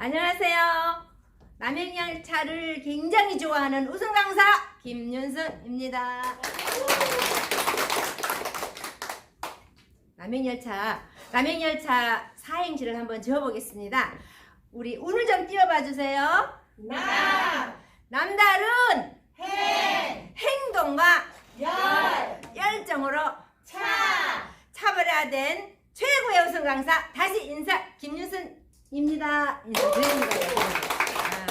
안녕하세요. 남행열차를 굉장히 좋아하는 우승 강사 김윤순입니다. 남행열차, 남행열차 사행시를 한번 지어보겠습니다. 우리 운을 좀 띄워봐 주세요. 남, 남다른 행, 행동과 열, 열정으로 차, 차별화된 최고의 우승 강사 다시 인사 김윤순 입니다. 인사드립니다. 아,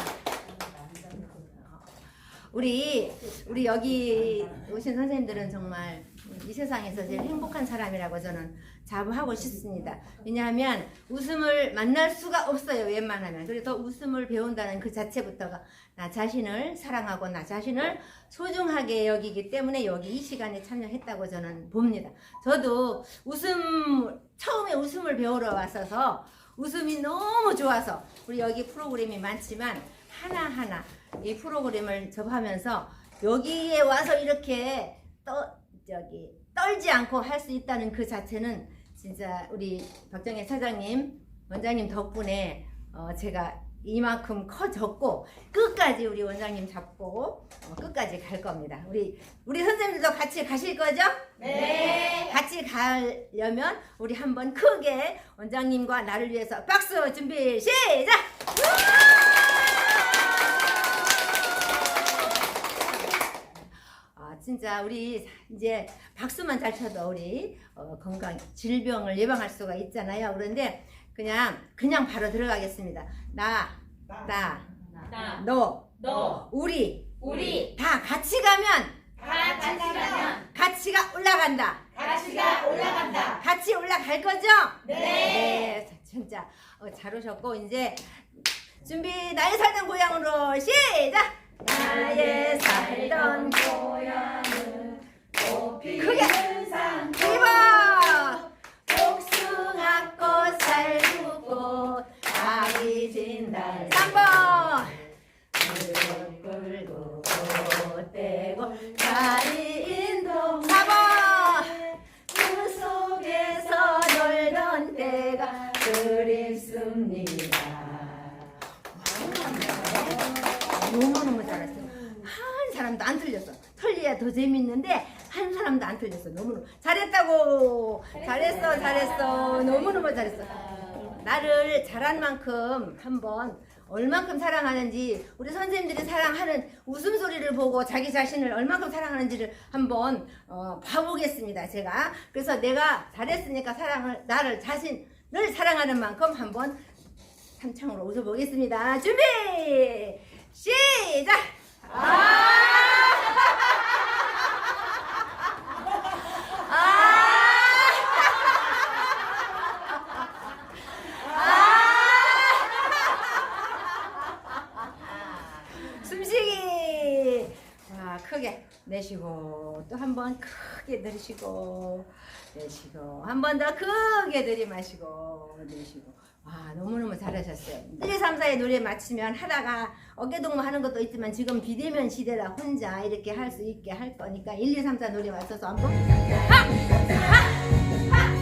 우리 우리 여기 오신 선생님들은 정말 이 세상에서 제일 행복한 사람이라고 저는 자부하고 싶습니다. 왜냐하면 웃음을 만날 수가 없어요. 웬만하면. 그래서 웃음을 배운다는 그 자체부터가 나 자신을 사랑하고 나 자신을 소중하게 여기기 때문에 여기 이 시간에 참여했다고 저는 봅니다. 저도 웃음 처음에 웃음을 배우러 왔어서 웃음이 너무 좋아서 우리 여기 프로그램이 많지만 하나하나 이 프로그램을 접하면서 여기에 와서 이렇게 떠 저기 떨지 않고 할 수 있다는 그 자체는 진짜 우리 박정혜 사장님 원장님 덕분에 어 제가 이만큼 커졌고 끝까지 우리 원장님 잡고 어 끝까지 갈 겁니다. 우리 우리 선생님들도 같이 가실 거죠? 네. 같이 가려면 우리 한번 크게 원장님과 나를 위해서 박수 준비 시작! 아 진짜 우리 이제 박수만 잘 쳐도 우리 어, 건강 질병을 예방할 수가 있잖아요. 그런데 그냥 그냥 바로 들어가겠습니다. 나, 나, 나, 너, 너, 우리 우리, 다 같이 가면 같이 가면 가치가 올라간다. 가치가 올라간다. 같이 올라갈 거죠? 네. 네, 자, 진짜 어, 잘 오셨고 이제 준비 나의 살던 고향으로 시작. 나의 살던 고향은 크게 피는 산 이봐 복숭아 꽃살 두고 아기 진달 3번 끌고 떼고 다리 인동 4번 그 속에서 놀던 때가 그립습니다. 너무너무 잘했어요. 한 사람도 안 틀려야 더 재밌는데 한 사람도 안 틀렸어. 너무너무 잘했다고. 잘했어, 잘했어. 너무너무 잘했어. 나를 잘한 만큼 한번 얼만큼 사랑하는지 우리 선생님들이 사랑하는 웃음소리를 보고 자기 자신을 얼만큼 사랑하는지를 한번 어, 봐보겠습니다. 제가 그래서 내가 잘했으니까 사랑을 나를 자신을 사랑하는 만큼 한번 삼창으로 웃어보겠습니다. 준비 시작. 아! 숨쉬기. 와, 크게 내쉬고 또 한 번 크게 들이쉬고 내쉬고 한 번 더 크게 들이마시고 내쉬고. 와, 너무너무 잘하셨어요. 1, 2, 3, 4의 노래 맞추면 하다가 어깨동무 하는 것도 있지만 지금 비대면 시대라 혼자 이렇게 할 수 있게 할 거니까 1, 2, 3, 4 노래 맞춰서 한번 하! 하! 하!